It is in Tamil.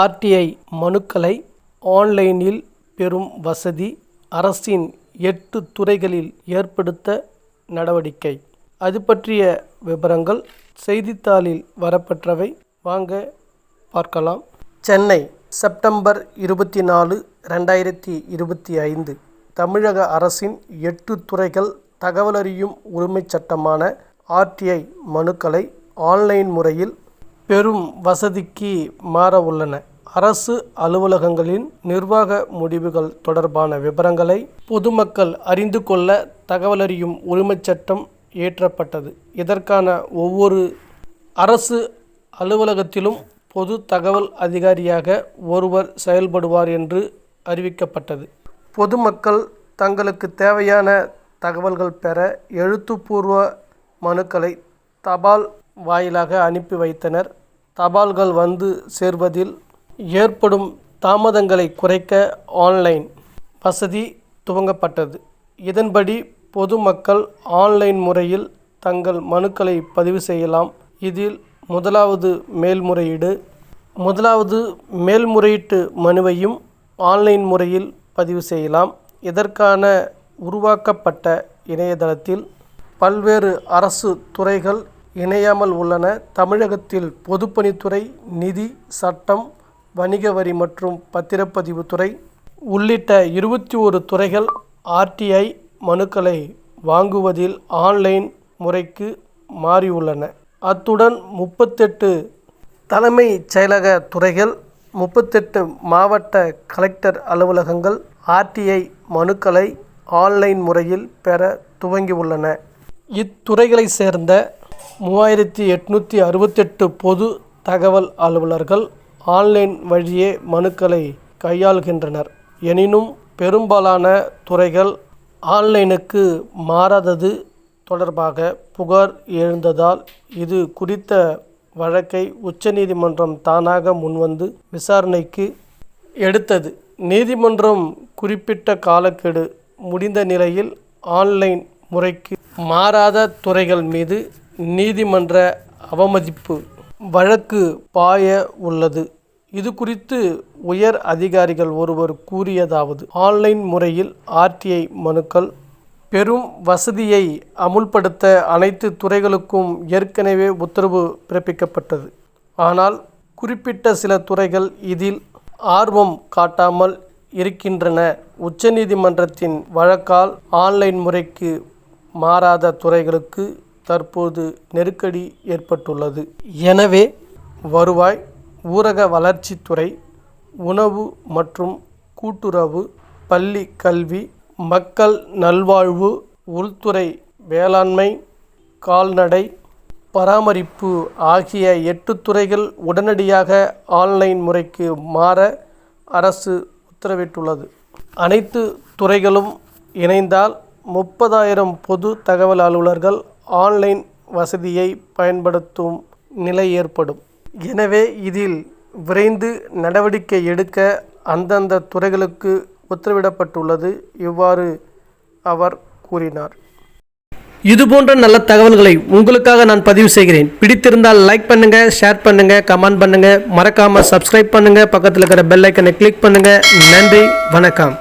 ஆர்டிஐ மனுக்களை ஆன்லைனில் பெறும் வசதி அரசின் எட்டு துறைகளில் ஏற்படுத்த நடவடிக்கை. அது பற்றிய விவரங்கள் செய்தித்தாளில் வரப்பெற்றவை. வாங்க பார்க்கலாம். சென்னை செப்டம்பர் இருபத்தி நாலு ரெண்டாயிரத்தி இருபத்தி ஐந்து. தமிழக அரசின் எட்டு துறைகள் தகவலறியும் உரிமைச் சட்டமான ஆர்டிஐ மனுக்களை ஆன்லைன் முறையில் பெரும் வசதிக்கு மாற உள்ளன. அரசு அலுவலகங்களின் நிர்வாக முடிவுகள் தொடர்பான விவரங்களை பொதுமக்கள் அறிந்து கொள்ள தகவலறியும் உரிமைச் சட்டம் இயற்றப்பட்டது. இதற்கான ஒவ்வொரு அரசு அலுவலகத்திலும் பொது தகவல் அதிகாரியாக ஒருவர் செயல்படுவார் என்று அறிவிக்கப்பட்டது. பொதுமக்கள் தங்களுக்கு தேவையான தகவல்கள் பெற எழுத்துப்பூர்வ மனுக்களை தபால் வாயிலாக அனுப்பி வைத்தனர். தபால்கள் வந்து சேர்வதில் ஏற்படும் தாமதங்களை குறைக்க ஆன்லைன் வசதி துவங்கப்பட்டது. இதன்படி பொதுமக்கள் ஆன்லைன் முறையில் தங்கள் மனுக்களை பதிவு செய்யலாம். இதில் முதலாவது மேல்முறையீடு. முதலாவது மேல்முறையீட்டு மனுவையும் ஆன்லைன் முறையில் பதிவு செய்யலாம். இதற்கான உருவாக்கப்பட்ட இணையதளத்தில் பல்வேறு அரசு துறைகள் இணையாமல் உள்ளன. தமிழகத்தில் பொதுப்பணித்துறை நிதி சட்டம் வணிக வரி மற்றும் பத்திரப்பதிவு துறை உள்ளிட்ட இருபத்தி ஒரு துறைகள் ஆர்டிஐ மனுக்களை வாங்குவதில் ஆன்லைன் முறைக்கு மாறியுள்ளன. அத்துடன் முப்பத்தெட்டு தலைமைச் செயலக துறைகள் முப்பத்தெட்டு மாவட்ட கலெக்டர் அலுவலகங்கள் ஆர்டிஐ மனுக்களை ஆன்லைன் முறையில் பெற துவங்கியுள்ளன. இத்துறைகளை சேர்ந்த மூவாயிரத்தி எட்நூற்றி அறுபத்தெட்டு பொது தகவல் அலுவலர்கள் ஆன்லைன் வழியே மனுக்களை கையாள்கின்றனர். எனினும் பெரும்பாலான துறைகள் ஆன்லைனுக்கு மாறாதது தொடர்பாக புகார் எழுந்ததால் இது குறித்த வழக்கை உச்சநீதிமன்றம் தானாக முன்வந்து விசாரணைக்கு எடுத்தது. நீதிமன்றம் குறிப்பிட்ட காலக்கெடு முடிந்த நிலையில் ஆன்லைன் முறைக்கு மாறாத துறைகள் மீது நீதிமன்ற அவமதிப்பு வழக்கு பாய உள்ளது. இது குறித்து உயர் அதிகாரிகள் ஒருவர் கூறியதாவது ஆன்லைன் முறையில் ஆர்டிஐ மனுக்கள் பெரும் வசதியை அமுல்படுத்த அனைத்து துறைகளுக்கும் ஏற்கனவே உத்தரவு பிறப்பிக்கப்பட்டது. ஆனால் குறிப்பிட்ட சில துறைகள் இதில் ஆர்வம் காட்டாமல் இருக்கின்றன. உச்சநீதிமன்றத்தின் வழக்கால் ஆன்லைன் முறைக்கு மாறாத துறைகளுக்கு தற்போது நெருக்கடி ஏற்பட்டுள்ளது. எனவே வருவாய் ஊரக வளர்ச்சித்துறை உணவு மற்றும் கூட்டுறவு பள்ளி கல்வி மக்கள் நல்வாழ்வு உள்துறை வேளாண்மை கால்நடை பராமரிப்பு ஆகிய எட்டு துறைகள் உடனடியாக ஆன்லைன் முறைக்கு மாற அரசு உத்தரவிட்டுள்ளது. அனைத்து துறைகளும் இணைந்தால் முப்பதாயிரம் பொது தகவல் அலுவலர்கள் ஆன்லைன் வசதியை பயன்படுத்தும் நிலை ஏற்படும். எனவே இதில் விரைந்து நடவடிக்கை எடுக்க அந்தந்த துறைகளுக்கு உத்தரவிடப்பட்டுள்ளது இவ்வாறு அவர் கூறினார். இதுபோன்ற நல்ல தகவல்களை உங்களுக்காக நான் பதிவு செய்கிறேன். பிடித்திருந்தால் லைக் பண்ணுங்க ஷேர் பண்ணுங்க கமெண்ட் பண்ணுங்க. மறக்காம சப்ஸ்கிரைப் பண்ணுங்க. பக்கத்தில் இருக்கிற பெல் ஐக்கனை கிளிக் பண்ணுங்க. நன்றி வணக்கம்.